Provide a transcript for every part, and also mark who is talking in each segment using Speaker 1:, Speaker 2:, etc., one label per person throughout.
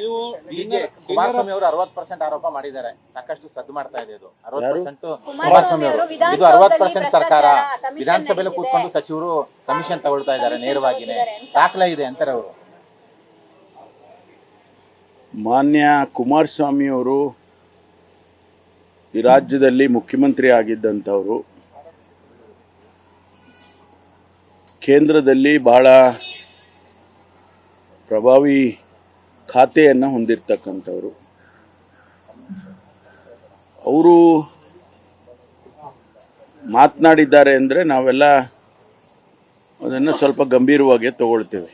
Speaker 1: ನೀವು
Speaker 2: ಕುಮಾರಸ್ವಾಮಿ ಅವರು ಅರವತ್ ಪರ್ಸೆಂಟ್ ಆರೋಪ ಮಾಡಿದ್ದಾರೆ. ಸಾಕಷ್ಟು ಸದ್ದು ಮಾಡ್ತಾ ಇದೆ ಇದು. ಅರವತ್? ಪರ್ಸೆಂಟ್ ಕುಮಾರಸ್ವಾಮಿ ಅವರು. ಇದು ಅರವತ್ ಪರ್ಸೆಂಟ್ ಸರ್ಕಾರ. ವಿಧಾನಸಭೆಯಲ್ಲಿ ಕೂತ್ಕೊಂಡು ಸಚಿವರು ಕಮಿಷನ್ ತಗೊಳ್ತಾ ಇದ್ದಾರೆ ನೇರವಾಗಿನೇ. ದಾಖಲೆ ಇದೆ ಅಂತಾರೆ ಅವರು.
Speaker 3: ಮಾನ್ಯ ಕುಮಾರಸ್ವಾಮಿ ಅವರು ಈ ರಾಜ್ಯದಲ್ಲಿ ಮುಖ್ಯಮಂತ್ರಿ ಆಗಿದ್ದಂಥವರು. ಕೇಂದ್ರದಲ್ಲಿ ಬಹಳ ಪ್ರಭಾವಿ ಖಾತೆಯನ್ನು ಹೊಂದಿರತಕ್ಕಂಥವ್ರು. ಅವರು ಮಾತನಾಡಿದ್ದಾರೆ ಅಂದರೆ ನಾವೆಲ್ಲ ಅದನ್ನು ಸ್ವಲ್ಪ ಗಂಭೀರವಾಗಿ ತಗೊಳ್ತೇವೆ.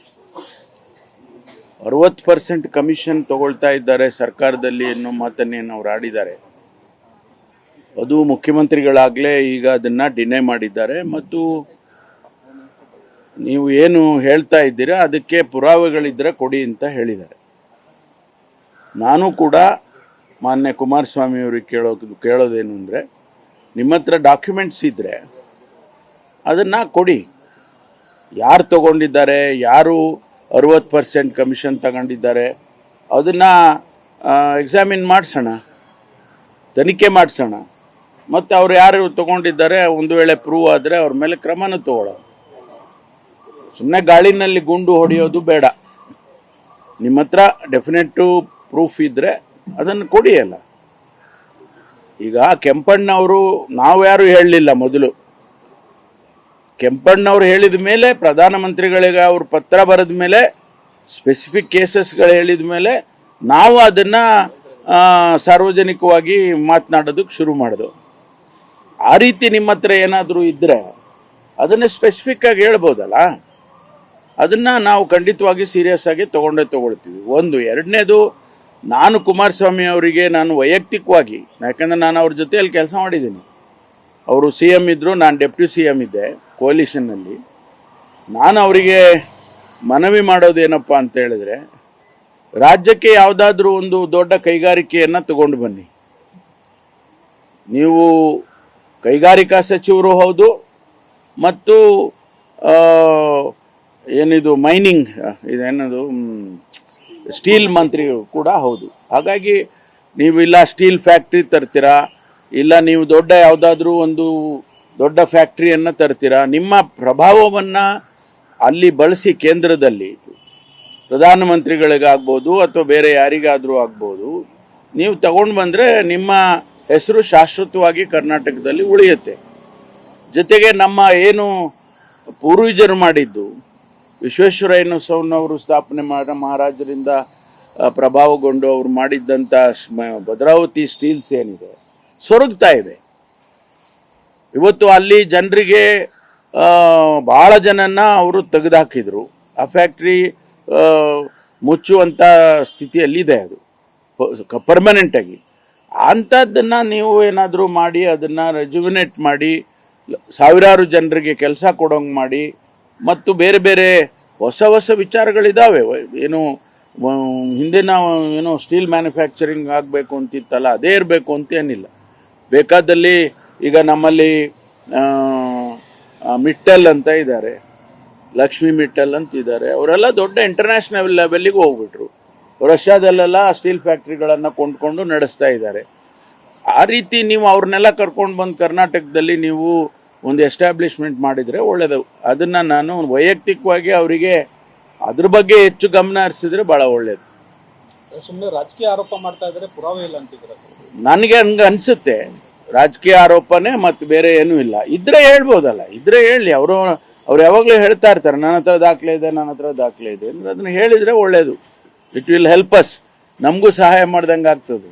Speaker 3: ಅರವತ್ತು ಪರ್ಸೆಂಟ್ ಕಮಿಷನ್ ತಗೊಳ್ತಾ ಇದ್ದಾರೆ ಸರ್ಕಾರದಲ್ಲಿ ಅನ್ನೋ ಮಾತನ್ನೇನು ಅವ್ರು ಆಡಿದ್ದಾರೆ. ಅದು ಮುಖ್ಯಮಂತ್ರಿಗಳಾಗಲೇ ಈಗ ಅದನ್ನು ಡಿನೈ ಮಾಡಿದ್ದಾರೆ ಮತ್ತು ನೀವು ಏನು ಹೇಳ್ತಾ ಇದ್ದೀರಾ ಅದಕ್ಕೆ ಪುರಾವೆಗಳಿದ್ದರೆ ಕೊಡಿ ಅಂತ ಹೇಳಿದ್ದಾರೆ. ನಾನು ಕೂಡ ಮಾನ್ಯ ಕುಮಾರಸ್ವಾಮಿಯವ್ರಿಗೆ ಕೇಳೋ ಕೇಳೋದೇನು ಅಂದರೆ, ನಿಮ್ಮ ಹತ್ರ ಡಾಕ್ಯುಮೆಂಟ್ಸ್ ಇದ್ದರೆ ಅದನ್ನು ಕೊಡಿ. ಯಾರು ತಗೊಂಡಿದ್ದಾರೆ, ಯಾರು ಅರುವತ್ತು ಪರ್ಸೆಂಟ್ ಕಮಿಷನ್ ತಗೊಂಡಿದ್ದಾರೆ, ಅದನ್ನು ಎಕ್ಸಾಮಿನ್ ಮಾಡಿಸೋಣ. ತನಿಖೆ ಮಾಡಿಸೋಣ. ಮತ್ತು ಅವ್ರು ಯಾರು ತಗೊಂಡಿದ್ದಾರೆ, ಒಂದು ವೇಳೆ ಪ್ರೂವ್ ಆದರೆ ಅವ್ರ ಮೇಲೆ ಕ್ರಮನೂ ತಗೊಳ್ಳೋಣ. ಸುಮ್ಮನೆ ಗಾಳಿನಲ್ಲಿ ಗುಂಡು ಹೊಡೆಯೋದು ಬೇಡ. ನಿಮ್ಮ ಹತ್ರ ಡೆಫಿನೆಟ್ಟು ಪ್ರೂಫ್ ಇದ್ದರೆ ಅದನ್ನು ಕೊಡಿ ಅಲ್ಲ. ಈಗ ಕೆಂಪಣ್ಣವರು ನಾವು ಯಾರು ಹೇಳಲಿಲ್ಲ ಮೊದಲು. ಕೆಂಪಣ್ಣವ್ರು ಹೇಳಿದ ಮೇಲೆ, ಪ್ರಧಾನಮಂತ್ರಿಗಳಿಗೆ ಅವರು ಪತ್ರ ಬರೆದ ಮೇಲೆ ಸ್ಪೆಸಿಫಿಕ್ ಕೇಸಸ್ಗಳು ಹೇಳಿದ ಮೇಲೆ, ನಾವು ಅದನ್ನು ಸಾರ್ವಜನಿಕವಾಗಿ ಮಾತನಾಡೋದಕ್ಕೆ ಶುರು ಮಾಡಿದೆವು. ಆ ರೀತಿ ನಿಮ್ಮ ಹತ್ರ ಏನಾದರೂ ಇದ್ದರೆ ಅದನ್ನು ಸ್ಪೆಸಿಫಿಕ್ ಆಗಿ ಹೇಳ್ಬೋದಲ್ಲ. ಅದನ್ನು ನಾವು ಖಂಡಿತವಾಗಿ ಸೀರಿಯಸ್ ಆಗಿ ತಗೊಂಡೇ ತಗೊಳ್ತೀವಿ. ಒಂದು, ಎರಡನೇದು ನಾನು ಕುಮಾರಸ್ವಾಮಿ ಅವರಿಗೆ ನಾನು ವೈಯಕ್ತಿಕವಾಗಿ, ಯಾಕಂದರೆ ನಾನು ಅವ್ರ ಜೊತೆಯಲ್ಲಿ ಕೆಲಸ ಮಾಡಿದ್ದೀನಿ. ಅವರು ಸಿ ಎಂ ಇದ್ದರು ನಾನು ಡೆಪ್ಟಿ ಸಿ ಎಂ ಇದ್ದೆ ಕೋಲಿಷನ್ನಲ್ಲಿ. ನಾನು ಅವರಿಗೆ ಮನವಿ ಮಾಡೋದೇನಪ್ಪ ಅಂತ ಹೇಳಿದ್ರೆ, ರಾಜ್ಯಕ್ಕೆ ಯಾವುದಾದ್ರೂ ಒಂದು ದೊಡ್ಡ ಕೈಗಾರಿಕೆಯನ್ನು ತಗೊಂಡು ಬನ್ನಿ. ನೀವು ಕೈಗಾರಿಕಾ ಸಚಿವರು ಹೌದು, ಮತ್ತು ಏನಿದು, ಮೈನಿಂಗ್ ಇದೇನದು ಸ್ಟೀಲ್ ಮಂತ್ರಿ ಕೂಡ ಹೌದು. ಹಾಗಾಗಿ ನೀವು ಇಲ್ಲ ಸ್ಟೀಲ್ ಫ್ಯಾಕ್ಟ್ರಿ ತರ್ತೀರಾ, ಇಲ್ಲ ನೀವು ದೊಡ್ಡ ಯಾವುದಾದ್ರೂ ಒಂದು ದೊಡ್ಡ ಫ್ಯಾಕ್ಟ್ರಿಯನ್ನು ತರ್ತೀರಾ, ನಿಮ್ಮ ಪ್ರಭಾವವನ್ನು ಅಲ್ಲಿ ಬಳಸಿ ಕೇಂದ್ರದಲ್ಲಿ ಪ್ರಧಾನಮಂತ್ರಿಗಳಿಗಾಗ್ಬೋದು ಅಥವಾ ಬೇರೆ ಯಾರಿಗಾದರೂ ಆಗ್ಬೋದು, ನೀವು ತಗೊಂಡು ಬಂದರೆ ನಿಮ್ಮ ಹೆಸರು ಶಾಶ್ವತವಾಗಿ ಕರ್ನಾಟಕದಲ್ಲಿ ಉಳಿಯುತ್ತೆ. ಜೊತೆಗೆ ನಮ್ಮ ಏನು ಪೂರ್ವಜರು ಮಾಡಿದ್ದು ವಿಶ್ವೇಶ್ವರಯ್ಯನ ಸೌನವರು ಸ್ಥಾಪನೆ ಮಾಡ ಮಹಾರಾಜರಿಂದ ಪ್ರಭಾವಗೊಂಡು ಅವರು ಮಾಡಿದ್ದಂಥ ಭದ್ರಾವತಿ ಸ್ಟೀಲ್ಸ್ ಏನಿದೆ, ಸೊರಗ್ತಾ ಇದೆ. ಇವತ್ತು ಅಲ್ಲಿ ಜನರಿಗೆ ಭಾಳ ಜನನ್ನ ಅವರು ತೆಗೆದುಹಾಕಿದರು ಆ ಫ್ಯಾಕ್ಟ್ರಿ ಮುಚ್ಚುವಂಥ ಸ್ಥಿತಿಯಲ್ಲಿದೆ ಅದು. ಪರ್ಮನೆಂಟಾಗಿ ಅಂಥದ್ದನ್ನು ನೀವು ಏನಾದರೂ ಮಾಡಿ, ಅದನ್ನು ರೆಜುವಿನೇಟ್ ಮಾಡಿ ಸಾವಿರಾರು ಜನರಿಗೆ ಕೆಲಸ ಕೊಡೋಂಗೆ ಮಾಡಿ ಮತ್ತು ಬೇರೆ ಬೇರೆ ಹೊಸ ಹೊಸ ವಿಚಾರಗಳಿದ್ದಾವೆ ಏನು ಹಿಂದೆ ಹಿಂದಿನ ಏನು ಸ್ಟೀಲ್ ಮ್ಯಾನುಫ್ಯಾಕ್ಚರಿಂಗ್ ಆಗಬೇಕು ಅಂತಿತ್ತಲ್ಲ, ಅದೇ ಇರಬೇಕು ಅಂತ ಏನಿಲ್ಲ. ಬೇಕಾದಲ್ಲಿ ಈಗ ನಮ್ಮಲ್ಲಿ ಮಿಟ್ಟಲ್ ಅಂತ ಇದ್ದಾರೆ. ಲಕ್ಷ್ಮಿ ಮಿಟ್ಟಲ್ ಅಂತ ಇದ್ದಾರೆ. ಅವರೆಲ್ಲ ದೊಡ್ಡ ಇಂಟರ್ನ್ಯಾಷನಲ್ ಲೆವೆಲ್ಲಿಗೆ ಹೋಗ್ಬಿಟ್ರು. ರಷ್ಯಾದಲ್ಲೆಲ್ಲ ಸ್ಟೀಲ್ ಫ್ಯಾಕ್ಟ್ರಿಗಳನ್ನು ಕೊಂಡ್ಕೊಂಡು ನಡೆಸ್ತಾ ಇದ್ದಾರೆ. ಆ ರೀತಿ ನೀವು ಅವ್ರನ್ನೆಲ್ಲ ಕರ್ಕೊಂಡು ಬಂದು ಕರ್ನಾಟಕದಲ್ಲಿ ನೀವು ಒಂದು ಎಸ್ಟಾಬ್ಲಿಷ್ಮೆಂಟ್ ಮಾಡಿದರೆ ಒಳ್ಳೆಯದು ಅದನ್ನು ನಾನು ವೈಯಕ್ತಿಕವಾಗಿ ಅವರಿಗೆ ಅದ್ರ ಬಗ್ಗೆ ಹೆಚ್ಚು ಗಮನ ಹರಿಸಿದ್ರೆ ಭಾಳ ಒಳ್ಳೆಯದು
Speaker 1: ಸುಮ್ಮನೆ ರಾಜಕೀಯ ಆರೋಪ ಮಾಡ್ತಾ ಇದ್ದಾರೆ ಪುರಾವೆ ಇಲ್ಲ ಅಂತಿದ್ದೀರಾ
Speaker 3: ನನಗೆ ಹಂಗೆ ಅನಿಸುತ್ತೆ. ರಾಜಕೀಯ ಆರೋಪನೇ ಮತ್ತು ಬೇರೆ ಏನೂ ಇಲ್ಲ. ಇದ್ರೆ ಹೇಳ್ಬೋದಲ್ಲ. ಇದ್ರೆ ಹೇಳಿ. ಅವರು ಅವ್ರು ಯಾವಾಗಲೂ ಹೇಳ್ತಾ ಇರ್ತಾರೆ ನನ್ನ ಹತ್ರ ದಾಖಲೆ ಇದೆ ನನ್ನ ಹತ್ರ ದಾಖಲೆ ಇದೆ. ಅಂದರೆ ಅದನ್ನು ಹೇಳಿದರೆ ಒಳ್ಳೆಯದು ಇಟ್ ವಿಲ್ ಹೆಲ್ಪ್ ಅಸ್ ನಮಗೂ ಸಹಾಯ ಮಾಡ್ದಂಗೆ ಆಗ್ತದೆ.